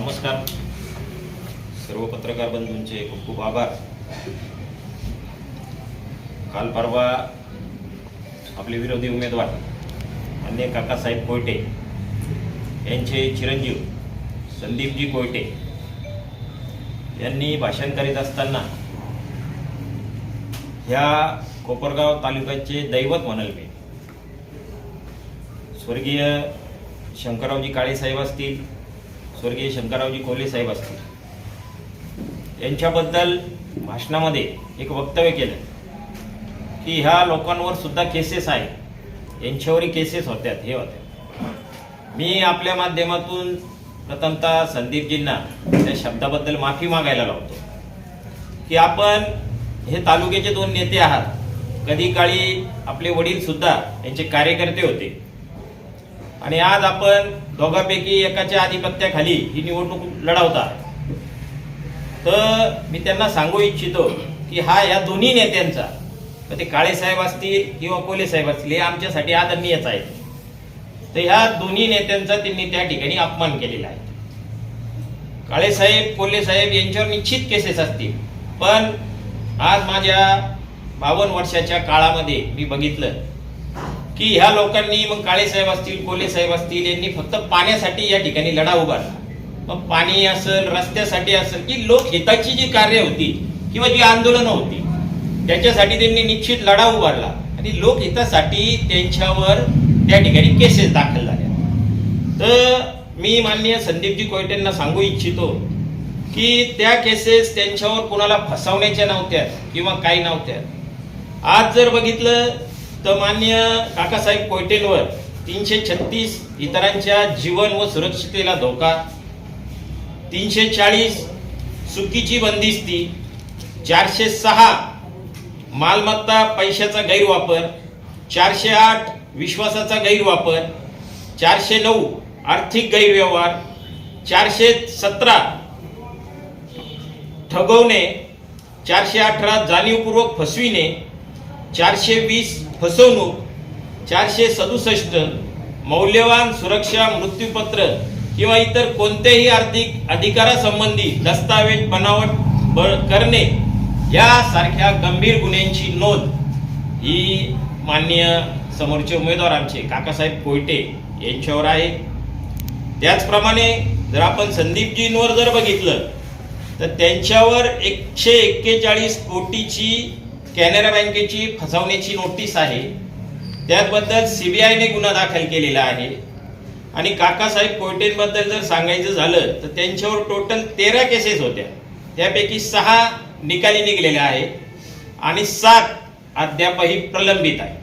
नमस्कार. सर्व पत्रकार बंधूंचे खूप खूप आभार. काल परवा आपले विरोधी उमेदवार अन्य काकासाहेब कोयटे यांचे चिरंजीव संदीपजी कोयटे यांनी भाषण करीत असताना ह्या कोपरगाव तालुक्याचे दैवत म्हणाल मी. स्वर्गीय शंकररावजी काळे साहेब असतील स्वर्गीय शंकररावजी कोल्हे साहेब असतील. यांच्याबद्दल भाषणामध्ये एक वक्तव्य केलं. की ह्या लोकांवर सुद्धा केसेस आहे यांच्यावरही केसेस होत्यात हे होत्या मी आपल्या माध्यमातून प्रथमतः संदीपजींना त्या शब्दाबद्दल माफी मागायला लावतो. की आपण हे तालुक्याचे दोन नेते आहात. कधी काळी आपले वडील सुद्धा यांचे कार्यकर्ते होते. आणि आज आपण दोघांपैकी एकाच्या आधिपत्याखाली ही निवडणूक लढवता. तर मी त्यांना सांगू इच्छितो की हा या दोन्ही नेत्यांचा मग ते काळेसाहेब असतील किंवा कोले साहेब असतील हे आमच्यासाठी आदरणीयच आहेत. तर ह्या दोन्ही नेत्यांचा त्यांनी त्या ठिकाणी अपमान केलेला आहे. काळेसाहेब कोल्हे साहेब यांच्यावर निश्चित केसेस असतील. पण आज माझ्या बावन्न वर्षाच्या काळामध्ये मी बघितलं की ह्या लोकांनी मग काळे साहेब असतील कोले साहेब असतील यांनी फक्त पाण्यासाठी या ठिकाणी लढा उभारला. मग पाणी असेल रस्त्यासाठी असेल की लोकहिताची जी कार्य होती किंवा जी आंदोलनं होती त्याच्यासाठी त्यांनी निश्चित लढा उभारला. आणि लोकहितासाठी त्यांच्यावर त्या ठिकाणी केसेस दाखल झाल्या तर मी माननीय संदीपजी कोयटेंना सांगू इच्छितो की त्या केसेस त्यांच्यावर कुणाला फसवण्याच्या नव्हत्या किंवा काही नव्हत्या. आज जर बघितलं तर मान्य काकासाहेब कोयटेंवर तीनशे छत्तीस इतरांच्या जीवन व सुरक्षितेला धोका. तीनशे चाळीस चुकीची बंदिस्ती. चारशे सहा मालमत्ता पैशाचा गैरवापर. चारशे आठ विश्वासाचा गैरवापर. चारशे नऊ आर्थिक गैरव्यवहार. चारशे सतरा ठगवणे. चारशे अठरा जाणीवपूर्वक फसविणे. चारशे वीस फसवणूक चारशे सदुसष्ट मौल्यवान सुरक्षा मृत्यूपत्र किंवा इतर कोणत्याही आर्थिक अधिकारासंबंधी दस्तावेज बनावट बळ करणे यासारख्या गंभीर गुन्ह्यांची नोंद ही माननीय समोरचे उमेदवार आमचे काकासाहेब कोयटे यांच्यावर आहे. त्याचप्रमाणे जर आपण संदीपजींवर जर बघितलं तर त्यांच्यावर एकशे एक्केचाळीस कोटीची कॅनरा बँकेची फसवण्याची नोटीस आहे. त्याबद्दल सीबीआयने गुन्हा दाखल केलेला आहे. आणि काकासाहेब कोयटेंबद्दल जर सांगायचं झालं तर त्यांच्यावर टोटल तेरा केसेस होत्या. त्यापैकी सहा निकाली निघलेल्या आहेत आणि सात अद्यापही प्रलंबित आहेत.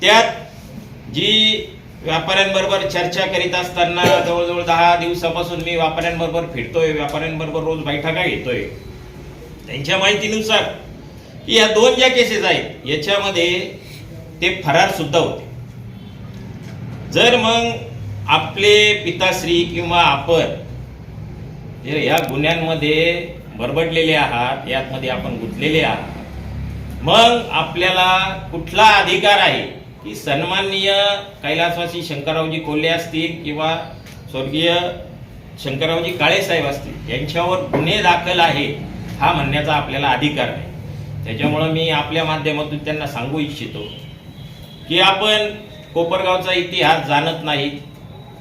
त्यात जी व्यापाऱ्यांबरोबर चर्चा करीत असताना जवळजवळ दहा दिवसापासून मी व्यापाऱ्यांबरोबर फिरतोय व्यापाऱ्यांबरोबर रोज बैठका घेतोय. त्यांच्या माहितीनुसार या दोन ज्या केसेस आहेत याच्यामध्ये ते फरार सुद्धा होते. जर मग आपले पिताश्री किंवा आपण जर या गुन्ह्यांमध्ये बरबडलेले आहात यातमध्ये आपण गुंतलेले आहात मग आपल्याला कुठला अधिकार आहे की सन्माननीय कैलासवासी शंकररावजी कोल्हे असतील किंवा स्वर्गीय शंकररावजी काळे साहेब असतील यांच्यावर गुन्हे दाखल आहे हा म्हणण्याचा आपल्याला अधिकार नाही. त्याच्यामुळं मी आपल्या माध्यमातून त्यांना सांगू इच्छितो की आपण कोपरगावचा इतिहास जाणत नाहीत.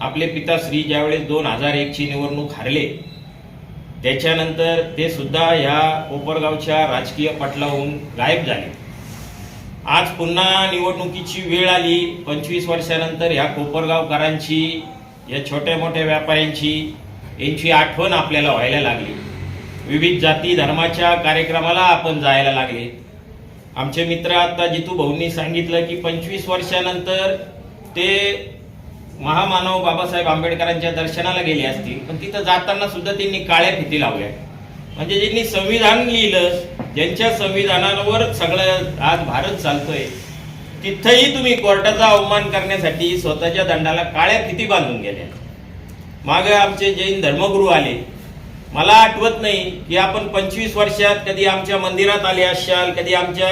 आपले पिता श्री ज्यावेळेस दोन हजार एकची निवडणूक हारले त्याच्यानंतर ते सुद्धा ह्या कोपरगावच्या राजकीय पटलाहून गायब झाले. आज पुन्हा निवडणुकीची वेळ आली. पंचवीस वर्षानंतर ह्या कोपरगावकरांची या छोट्या मोठ्या व्यापाऱ्यांची यांची आठवण आपल्याला व्हायला लागली. विविध जाती धर्माच्या कार्यक्रमाला आपण जायला लागले. आमचे मित्र आता जितू भाऊंनी सांगितलं की पंचवीस वर्षानंतर ते महामानव बाबासाहेब आंबेडकरांच्या दर्शनाला गेले असतील. पण तिथं जाताना सुद्धा त्यांनी काळ्या फिती लावल्या. म्हणजे ज्यांनी संविधान लिहिलं ज्यांच्या संविधानावर सगळं आज भारत चालतोय तिथंही तुम्ही कोर्टाचा अवमान करण्यासाठी स्वतःच्या दंडाला काळ्या फिती बांधून गेल्या. मागे आमचे जैन धर्मगुरू आले. मला आठवत नाही की आपण पंचवीस वर्षात कधी आमच्या मंदिरात आले असाल कधी आमच्या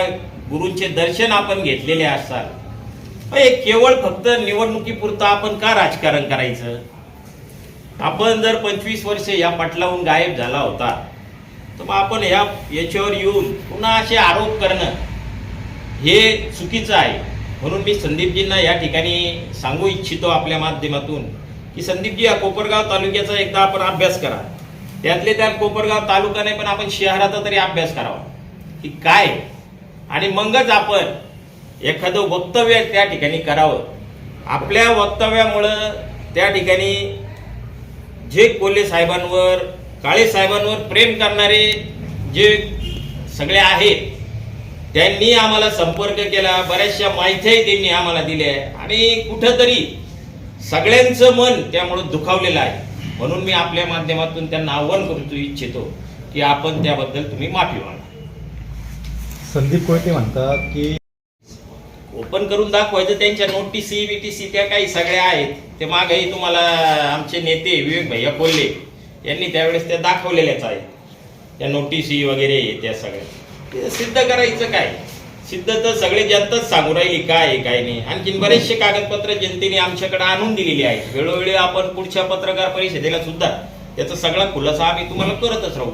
गुरूंचे दर्शन आपण घेतलेले असाल. हे केवळ फक्त निवडणुकीपुरतं आपण का राजकारण करायचं? आपण जर पंचवीस वर्ष या पटलावून गायब झाला होता तर मग आपण ह्या याच्यावर येऊन पुन्हा असे आरोप करणं हे चुकीचं आहे. म्हणून मी संदीपजींना या ठिकाणी सांगू इच्छितो आपल्या माध्यमातून की संदीपजी या कोपरगाव तालुक्याचा एकदा आपण अभ्यास करा. त्यातले त्या कोपरगाव तालुका नाही पण आपण शहराचा तरी अभ्यास करावा. की काय? आणि मगच आपण एखादं वक्तव्य त्या ठिकाणी करावं. आपल्या वक्तव्यामुळं त्या ठिकाणी जे कोल्हे साहेबांवर काळे साहेबांवर प्रेम करणारे जे सगळे आहेत त्यांनी आम्हाला संपर्क केला बऱ्याचशा माहित्याही त्यांनी आम्हाला दिल्या. आणि कुठंतरी सगळ्यांचं मन त्यामुळं दुखावलेलं आहे. म्हणून मी आपल्या माध्यमातून त्यांना आव्हान करू इच्छितो की आपण त्याबद्दल तुम्ही माफी मागा. संदीप कोयते म्हणतात की ओपन करून दाखवायचं त्यांच्या नोटीसी बीटीसी त्या काही सगळ्या आहेत. ते मागही तुम्हाला आमचे नेते विवेक भैया कोल्हे यांनी त्यावेळेस त्या दाखवलेल्याच आहेत. त्या नोटीसी वगैरे त्या सगळ्या. सिद्ध करायचं काय? सिद्ध तर सगळे जनताच सांगू राहिली काय आहे काय नाही. आणखीन बरेचसे कागदपत्र जनतेने आमच्याकडे आणून दिलेली आहेत. वेळोवेळी आपण पुढच्या पत्रकार परिषदेला सुद्धा त्याचा सगळा खुलासा आम्ही तुम्हाला करतच राहू.